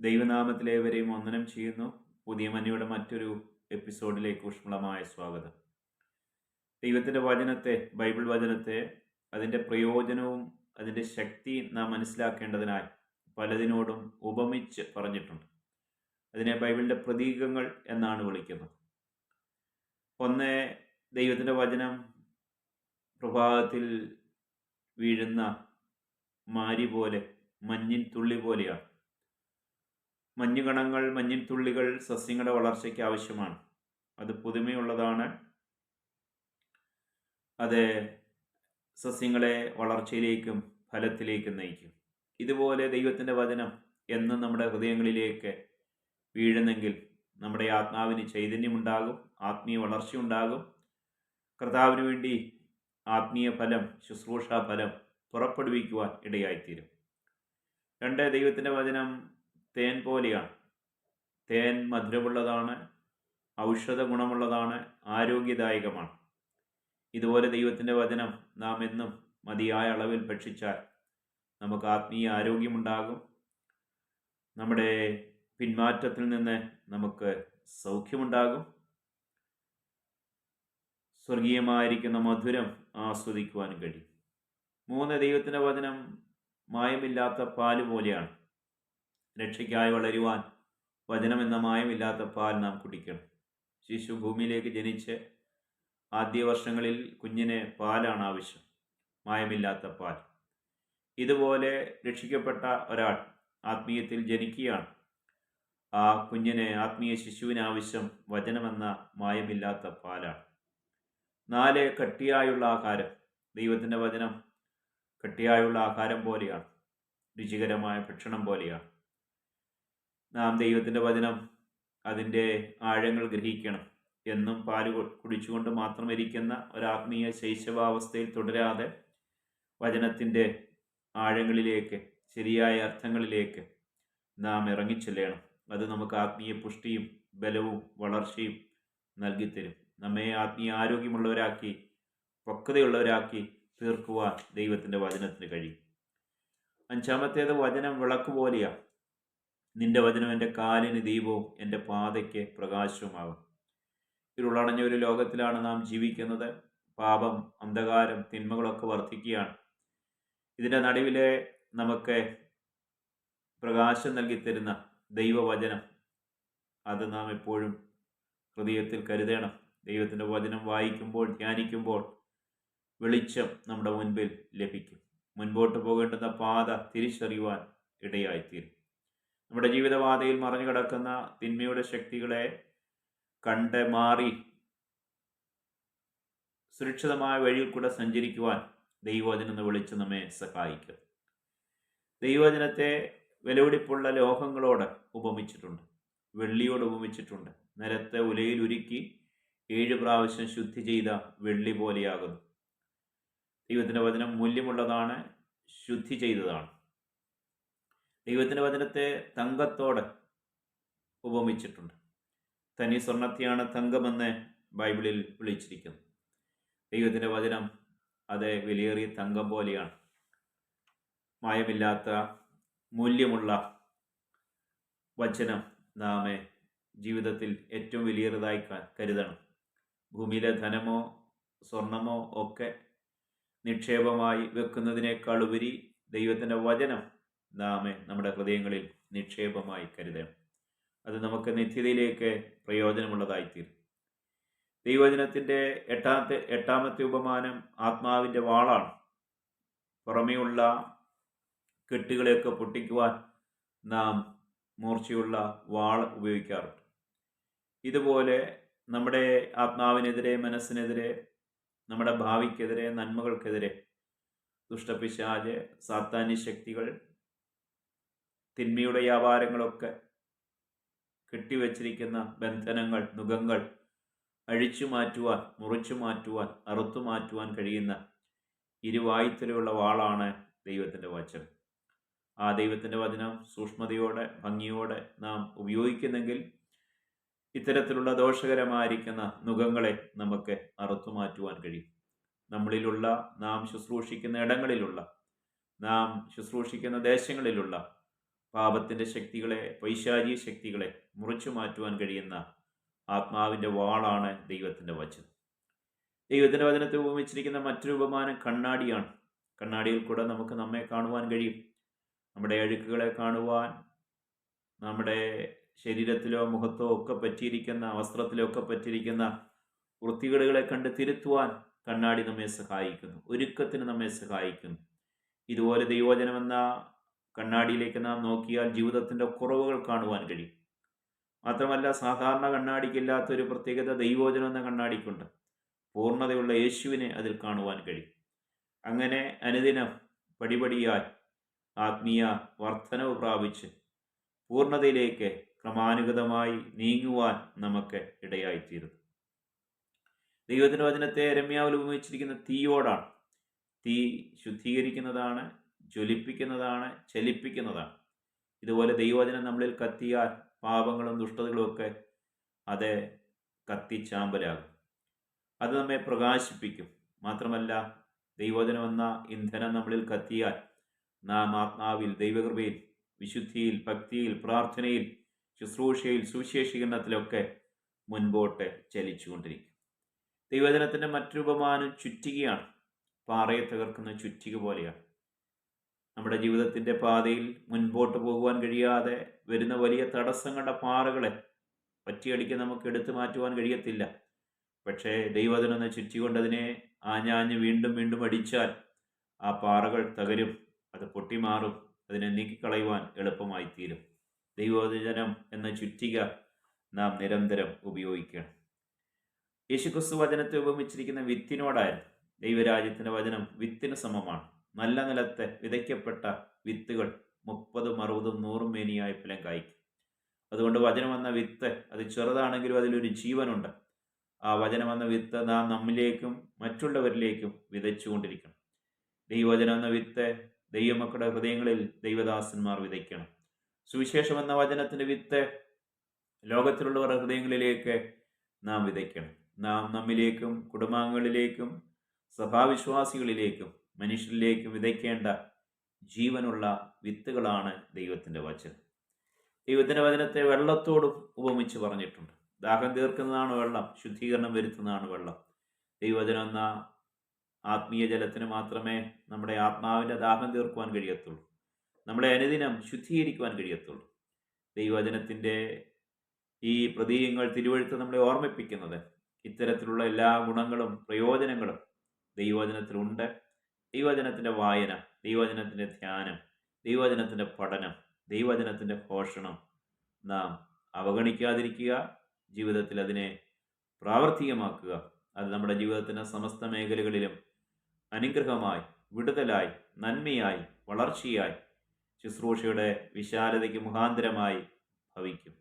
ദൈവനാമത്തിലേവരെയും വന്ദനം ചെയ്യുന്നു. പുതിയ മനിയുടെ മറ്റൊരു എപ്പിസോഡിലേക്ക് ഊഷ്മളമായ സ്വാഗതം. ദൈവത്തിന്റെ വചനത്തെ ബൈബിൾ വചനത്തെ അതിന്റെ പ്രയോജനവും അതിന്റെ ശക്തിയും നാം മനസ്സിലാക്കേണ്ടതിനായി പലതിനോടും ഉപമിച്ച് പറഞ്ഞിട്ടുണ്ട്. അതിനെ ബൈബിളിന്റെ പ്രതീകങ്ങൾ എന്നാണ് വിളിക്കുന്നത്. ഒന്ന് ദൈവത്തിന്റെ വചനം പ്രഭാതത്തിൽ വീഴുന്ന മാരി പോലെ മഞ്ഞിൻ തുള്ളി പോലെയാണ്. മഞ്ഞുകണങ്ങൾ മഞ്ഞിൻ തുള്ളികൾ സസ്യങ്ങളുടെ വളർച്ചയ്ക്ക് ആവശ്യമാണ്. അത് പുതുമയുള്ളതാണ്. അത് സസ്യങ്ങളെ വളർച്ചയിലേക്കും ഫലത്തിലേക്കും നയിക്കും. ഇതുപോലെ ദൈവത്തിന്റെ വചനം എന്നും നമ്മുടെ ഹൃദയങ്ങളിലേക്ക് വീഴുന്നെങ്കിൽ നമ്മുടെ ആത്മാവിന് ചൈതന്യമുണ്ടാകും ആത്മീയ വളർച്ചയുണ്ടാകും. കർത്താവിന് വേണ്ടി ആത്മീയ ഫലം ശുശ്രൂഷാ ഫലം പുറപ്പെടുവിക്കുവാൻ ഇടയായിത്തീരും. രണ്ട് ദൈവത്തിന്റെ വചനം തേൻ പോലെയാണ്. തേൻ മധുരമുള്ളതാണ് ഔഷധ ഗുണമുള്ളതാണ് ആരോഗ്യദായകമാണ്. ഇതുപോലെ ദൈവത്തിന്റെ വചനം നാം എന്നും മതിയായ അളവിൽ ഭക്ഷിച്ചാൽ നമുക്ക് ആത്മീയ ആരോഗ്യമുണ്ടാകും. നമ്മുടെ പിന്മാറ്റത്തിൽ നിന്ന് നമുക്ക് സൗഖ്യമുണ്ടാകും. സ്വർഗീയമായിരിക്കുന്ന മധുരം ആസ്വദിക്കുവാനും കഴിയും. മൂന്ന് ദൈവത്തിന്റെ വചനം മായമില്ലാത്ത പാൽ പോലെയാണ്. രക്ഷയ്ക്കായി വളരുവാൻ വചനം എന്ന മായമില്ലാത്ത പാൽ നാം കുടിക്കണം. ശിശു ഭൂമിയിലേക്ക് ജനിച്ച് ആദ്യ വർഷങ്ങളിൽ കുഞ്ഞിന് പാലാണ് ആവശ്യം. മായമില്ലാത്ത പാൽ. ഇതുപോലെ രക്ഷിക്കപ്പെട്ട ഒരാൾ ആത്മീയത്തിൽ ജനിക്കുകയാണ്. ആ കുഞ്ഞിന് ആത്മീയ ശിശുവിന് ആവശ്യം വചനമെന്ന മായമില്ലാത്ത പാലാണ്. നാല് കട്ടിയായുള്ള ആഹാരം. ദൈവത്തിന്റെ വചനം കട്ടിയായുള്ള ആഹാരം പോലെയാണ്. രുചികരമായ ഭക്ഷണം പോലെയാണ്. നാം ദൈവത്തിന്റെ വചനം അതിന്റെ ആഴങ്ങൾ ഗ്രഹിക്കണം. എന്നും പാൽ കുടിച്ചുകൊണ്ട് മാത്രം ഇരിക്കുന്ന ഒരാത്മീയ ശൈശവാവസ്ഥയിൽ തുടരാതെ വചനത്തിന്റെ ആഴങ്ങളിലേക്ക് ശരിയായ അർത്ഥങ്ങളിലേക്ക് നാം ഇറങ്ങിച്ചെല്ലണം. അത് നമുക്ക് ആത്മീയ പുഷ്ടിയും ബലവും വളർച്ചയും നൽകിത്തരും. നമ്മെ ആത്മീയ ആരോഗ്യമുള്ളവരാക്കി പക്വതയുള്ളവരാക്കി തീർക്കുവാൻ ദൈവത്തിന്റെ വചനത്തിന് കഴിയും. അഞ്ചാമത്തേത് വചനം വിളക്ക് പോലെയാണ്. നിന്റെ വചനം എന്റെ കാലിന് ദീപവും എന്റെ പാതയ്ക്ക് പ്രകാശവുമാകും. ഇരുളടഞ്ഞ ഒരു ലോകത്തിലാണ് നാം ജീവിക്കുന്നത്. പാപം അന്ധകാരം തിന്മകളൊക്കെ വർദ്ധിക്കുകയാണ് ഇതിന്റെ നടുവിലെ നമുക്ക് പ്രകാശം നൽകി തരുന്ന ദൈവവചനം അത് നാം എപ്പോഴും ഹൃദയത്തിൽ കരുതണം. ദൈവത്തിന്റെ വചനം വായിക്കുമ്പോൾ ധ്യാനിക്കുമ്പോൾ വെളിച്ചം നമ്മുടെ മുൻപിൽ ലഭിക്കും. മുൻപോട്ട് പോകേണ്ടുന്ന പാത തിരിച്ചറിയുവാൻ ഇടയായിത്തീരും. നമ്മുടെ ജീവിതപാതയിൽ മറിഞ്ഞു കിടക്കുന്ന തിന്മയുടെ ശക്തികളെ കണ്ട് മാറി സുരക്ഷിതമായ വഴിയിൽ കൂടെ സഞ്ചരിക്കുവാൻ ദൈവവചനം എന്ന് വിളിച്ച് നമ്മെ സഹായിക്കും. ദൈവവചനത്തെ വിലപിടിപ്പുള്ള ലോഹങ്ങളോട് ഉപമിച്ചിട്ടുണ്ട്. വെള്ളിയോട് ഉപമിച്ചിട്ടുണ്ട്. നിരത്തെ ഉലയിൽ ഉരുക്കി ഏഴ് പ്രാവശ്യം ശുദ്ധി ചെയ്ത വെള്ളി പോലെയാകുന്നു. ദൈവത്തിന്റെ വചനം മൂല്യമുള്ളതാണ് ശുദ്ധി ചെയ്തതാണ്. ദൈവത്തിന്റെ വചനത്തെ തങ്കത്തോട് ഉപമിച്ചിട്ടുണ്ട്. തനി സ്വർണത്തെയാണ് തങ്കമെന്ന് ബൈബിളിൽ വിളിച്ചിരിക്കുന്നു. ദൈവത്തിന്റെ വചനം അത് വിലയേറിയ തങ്കം പോലെയാണ്. മായമില്ലാത്ത മൂല്യമുള്ള വചനം നാം ജീവിതത്തിൽ ഏറ്റവും വലിയതായി കരുതണം. ഭൂമിയിലെ ധനമോ സ്വർണമോ ഒക്കെ നിക്ഷേപമായി വെക്കുന്നതിനേക്കാളുപരി ദൈവത്തിന്റെ വചനം നാമെ നമ്മുടെ ഹൃദയങ്ങളിൽ നിക്ഷേപമായി കരുതണം അത് നമുക്ക് നിത്യതയിലേക്ക് പ്രയോജനമുള്ളതായിത്തീരും. ദൈവജനത്തിന്റെ എട്ടാമത്തെ എട്ടാമത്തെ ഉപമാനം ആത്മാവിന്റെ വാളാണ്. പുറമെയുള്ള കെട്ടുകളെയൊക്കെ പൊട്ടിക്കുവാൻ നാം മൂർച്ചയുള്ള വാൾ ഉപയോഗിക്കാറുണ്ട്. ഇതുപോലെ നമ്മുടെ ആത്മാവിനെതിരെ മനസ്സിനെതിരെ നമ്മുടെ ഭാവിക്കെതിരെ നന്മകൾക്കെതിരെ ദുഷ്ടപിശാജ് സാത്താന്യ ശക്തികൾ തിന്മയുടെ വ്യാപാരങ്ങളൊക്കെ കെട്ടിവച്ചിരിക്കുന്ന ബന്ധനങ്ങൾ നുഖങ്ങൾ അഴിച്ചു മാറ്റുവാൻ മുറിച്ചു മാറ്റുവാൻ അറുത്തു മാറ്റുവാൻ കഴിയുന്ന ഇരുവായുത്തലുള്ള വാളാണ് ദൈവത്തിന്റെ വചനം. ആ ദൈവത്തിന്റെ വചനം സൂക്ഷ്മതയോടെ ഭംഗിയോടെ നാം ഉപയോഗിക്കുന്നെങ്കിൽ ഇത്തരത്തിലുള്ള ദോഷകരമായിരിക്കുന്ന നുഖങ്ങളെ നമുക്ക് അറുത്തു മാറ്റുവാൻ കഴിയും. നമ്മളിലുള്ള നാം ശുശ്രൂഷിക്കുന്ന ഇടങ്ങളിലുള്ള നാം ശുശ്രൂഷിക്കുന്ന ദേശങ്ങളിലുള്ള പാപത്തിന്റെ ശക്തികളെ പൈശാചിക ശക്തികളെ മുറിച്ചു മാറ്റുവാൻ കഴിയുന്ന ആത്മാവിന്റെ വാളാണ് ദൈവത്തിന്റെ വചനം. ദൈവത്തിന്റെ വചനത്തെ ഉപമിച്ചിരിക്കുന്ന മറ്റൊരു ഉപമാനം കണ്ണാടിയാണ്. കണ്ണാടിയിൽ കൂടെ നമുക്ക് നമ്മെ കാണുവാൻ കഴിയും. നമ്മുടെ അഴുക്കുകളെ കാണുവാൻ നമ്മുടെ ശരീരത്തിലോ മുഖത്തോ ഒക്കെ പറ്റിയിരിക്കുന്ന വസ്ത്രത്തിലോ ഒക്കെ പറ്റിയിരിക്കുന്ന വൃത്തികേടുകളെ കണ്ട് തിരുത്തുവാൻ കണ്ണാടി നമ്മെ സഹായിക്കുന്നു. ഒരുക്കത്തിന് നമ്മെ സഹായിക്കുന്നു. ഇതുപോലെ ദൈവോചനം എന്ന കണ്ണാടിയിലേക്ക് നാം നോക്കിയാൽ ജീവിതത്തിന്റെ കുറവുകൾ കാണുവാൻ കഴിയും. മാത്രമല്ല സാധാരണ കണ്ണാടിക്കില്ലാത്ത ഒരു പ്രത്യേകത ദൈവോചനം എന്ന കണ്ണാടിക്കുണ്ട്. പൂർണതയുള്ള യേശുവിനെ അതിൽ കാണുവാൻ കഴിയും. അങ്ങനെ അനുദിനം പടിപടിയായി ആത്മീയ വർധനവ് പ്രാപിച്ച് പൂർണതയിലേക്ക് ക്രമാനുഗതമായി നീങ്ങുവാൻ നമുക്ക് ഇടയായിത്തീരുന്നു. ദൈവത്തിന്റെ വചനത്തെ രമ്യാവിൽ ഉപയോഗിച്ചിരിക്കുന്ന തീയോടാണ്. തീ ശുദ്ധീകരിക്കുന്നതാണ് ജ്വലിപ്പിക്കുന്നതാണ് ചലിപ്പിക്കുന്നതാണ്. ഇതുപോലെ ദൈവവചനം നമ്മളിൽ കത്തിയാൽ പാപങ്ങളും ദുഷ്ടതകളും ഒക്കെ അത് കത്തിച്ചാമ്പലാകും. അത് നമ്മെ പ്രകാശിപ്പിക്കും. മാത്രമല്ല ദൈവവചനം എന്ന ഇന്ധനം നമ്മളിൽ കത്തിയാൽ നാം ആത്മാവിൽ ദൈവകൃപയിൽ വിശുദ്ധിയിൽ ഭക്തിയിൽ പ്രാർത്ഥനയിൽ ശുശ്രൂഷയിൽ സുവിശേഷീകരണത്തിലൊക്കെ മുൻപോട്ട് ചലിച്ചുകൊണ്ടിരിക്കും. ദൈവജനത്തിന്റെ മറ്റൊരു ഉപമാനം ചുറ്റികയാണ്. പാറയെ തകർക്കുന്ന ചുറ്റിക പോലെയാണ്. നമ്മുടെ ജീവിതത്തിന്റെ പാതയിൽ മുൻപോട്ട് പോകുവാൻ കഴിയാതെ വരുന്ന വലിയ തടസ്സങ്ങളുടെ പാറകളെ പറ്റിയടിക്ക് നമുക്ക് എടുത്തു മാറ്റുവാൻ കഴിയത്തില്ല. പക്ഷേ ദൈവത്തിനൊന്ന് ചുറ്റിക്കൊണ്ടതിനെ ആഞ്ഞാഞ്ഞ് വീണ്ടും വീണ്ടും അടിച്ചാൽ ആ പാറകൾ തകരും അത് പൊട്ടിമാറും അതിനെ നീക്കിക്കളയുവാൻ എളുപ്പമായി തീരും ദൈവവചനം എന്ന ചുറ്റിക നാം നിരന്തരം ഉപയോഗിക്കണം. യേശുക്രിസ്തു വചനത്തെ ഉപമിച്ചിരിക്കുന്ന വിത്തിനോടായിരുന്നു. ദൈവരാജ്യത്തിന്റെ വചനം വിത്തിന് സമമാണ്. നല്ല നിലത്തെ വിതയ്ക്കപ്പെട്ട വിത്തുകൾ മുപ്പതും അറുപതും നൂറും മേനിയായി ഫലം കായ്ക്കും. അതുകൊണ്ട് വചനം എന്ന വിത്ത് അത് ചെറുതാണെങ്കിലും അതിലൊരു ജീവനുണ്ട്. ആ വചനം എന്ന വിത്ത് നാം നമ്മിലേക്കും മറ്റുള്ളവരിലേക്കും വിതച്ചുകൊണ്ടിരിക്കണം. ദൈവവചനം എന്ന വിത്ത് ദൈവമക്കളുടെ ഹൃദയങ്ങളിൽ ദൈവദാസന്മാർ വിതയ്ക്കണം. സുവിശേഷം എന്ന വചനത്തിന്റെ വിത്ത് ലോകത്തിലുള്ളവരുടെ ഹൃദയങ്ങളിലേക്ക് നാം വിതയ്ക്കണം. നാം നമ്മിലേക്കും കുടുംബാംഗങ്ങളിലേക്കും സഭാവിശ്വാസികളിലേക്കും മനുഷ്യരിലേക്കും വിതയ്ക്കേണ്ട ജീവനുള്ള വിത്തുകളാണ് ദൈവത്തിന്റെ വചനം. ദൈവത്തിന്റെ വചനത്തെ വെള്ളത്തോട് ഉപമിച്ച് പറഞ്ഞിട്ടുണ്ട്. ദാഹം തീർക്കുന്നതാണ് വെള്ളം ശുദ്ധീകരണം വരുത്തുന്നതാണ് വെള്ളം. ദൈവവചനം എന്ന ആത്മീയ ജലത്തിന് മാത്രമേ നമ്മുടെ ആത്മാവിന്റെ ദാഹം തീർക്കുവാൻ കഴിയത്തുള്ളൂ. നമ്മളെ അനുദിനം ശുദ്ധീകരിക്കുവാൻ കഴിയത്തുള്ളൂ. ദൈവവചനത്തിന്റെ ഈ പ്രതീകങ്ങൾ തിരുവഴുത്ത് നമ്മളെ ഓർമ്മിപ്പിക്കുന്നത്. ഇത്തരത്തിലുള്ള എല്ലാ ഗുണങ്ങളും പ്രയോജനങ്ങളും ദൈവവചനത്തിലുണ്ട്. ദൈവവചനത്തിന്റെ വായന ദൈവചനത്തിന്റെ ധ്യാനം ദൈവചനത്തിന്റെ പഠനം ദൈവചനത്തിന്റെ പോഷണം നാം അവഗണിക്കാതിരിക്കുക ജീവിതത്തിൽ അതിനെ പ്രാവർത്തികമാക്കുക. അത് നമ്മുടെ ജീവിതത്തിന്റെ സമസ്ത മേഖലകളിലും അനുഗ്രഹമായി വിടുതലായി നന്മയായി വളർച്ചയായി ശുശ്രൂഷയുടെ വിശാലതയ്ക്ക് മുഖാന്തരമായി ഭവിക്കും.